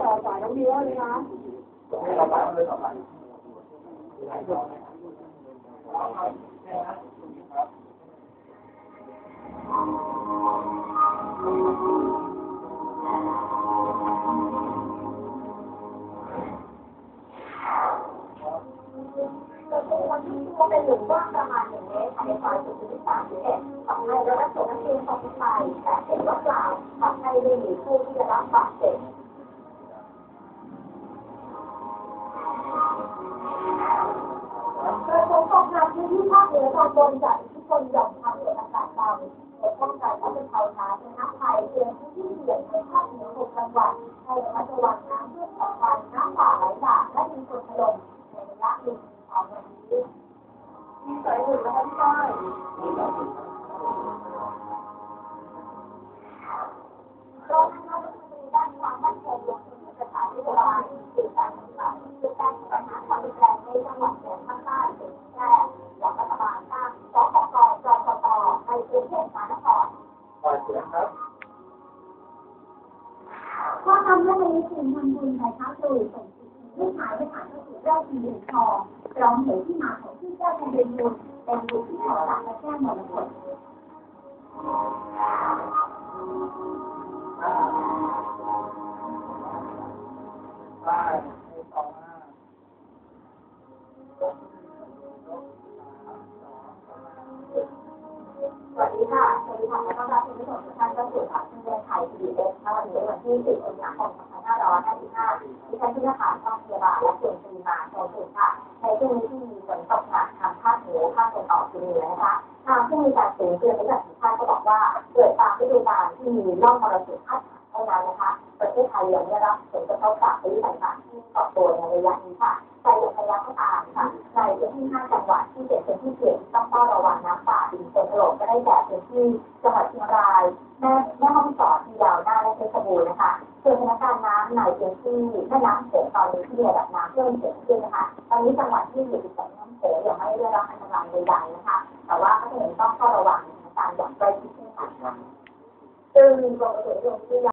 ต่อสายน้องเดียวเลยนะต่อไปเลยต่อไปวันที่ว่าเป็นหลุมกว้างประมาณหนึ่งเมตรในซอยสุขุมวิทสามสิบเอ็ดทำให้รถรับส่งนักเรียนตกไปแต่เห็นว่าเปล่าทำให้ไม่มีผู้ที่ได้รับบาดเจ็บ เหนือตอนบนจากอิทธิพลหย่อมความกดอากาศต่ำในป้องกันและบรรเทาสาธารณภัยเตือนพื้นที่เสี่ยงในภาคเหนือ6จังหวัดให้ระมัดระวังน้ำท่วมฉับพลันน้ำป่าไหลหลากและดินโคลนถล่มในระยะหนึ่งของวันนี้มีสายหนึ่งนะคะพี่ต้อย รต่อเสียงครับข้อทำเรื่องนี้ถึงทำบุญในพระกรุส่งลูกหายไปหาพระสุเจ้าทีเหรียญทองพร้อมเผยที่มาของชื่อเจ้าแผ่นดินบุญเป็นบุญที่ขอจากพระแก้วมรกตป้ายสองห้า วัสดีค่ะ สวัสดีค่ะขอต้อนรับคุณผู้ชมทุกท่านเข้าสู่ข่าวเที่ยงไทยทีวีเอสวันนี้วันที่ 10สิงหาคม2555ดิฉันชื่อนภาวต้องพยาบาและเกียรติมาโชติค่ะ ในช่วงนี้ที่มีฝนตกหนักทางภาคเหนือภาคตะวันออกเฉียงเหนือนะคะทางผู้มีการสูงเตือนระดับสุดท้ายก็บอกว่าเกิดตามฤดูกาลที่มีร่องมรสุมพาดผ่านเท่านั้นนะคะ ประเทศไทยยังได้รับผลกระทบจากพายุต่างๆที่ก่อตัวในระยะนี้ค่ะแต่อย่างไรก็ตามค่ะ ที่ห้าจังหวัดที่เป็นพื้นที่เสี่ยงที่ต้องเฝ้าระวังน้ำป่าดินโคลนถล่มก็ได้แก่พื้นที่จังหวัดเชียงรายแม่แม่ฮ่องสอนพะเยาวน่านและเพชรบูรณ์นะคะส่วนสถานการณ์น้ำในพื้นที่แม่น้ำโขงตอนนี้ที่มีระดับน้ำเพิ่มสูงขึ้นนะคะตอนนี้จังหวัดที่อยู่ติดกับแม่น้ำโขงยังไม่ได้รับอันตรายใดๆนะคะ แต่ว่าก็ยังต้องเฝ้าระวังสถานการณ์อย่างใกล้ชิดเช่นกันค่ะซึ่งกรมอุตุนิยมวิทยา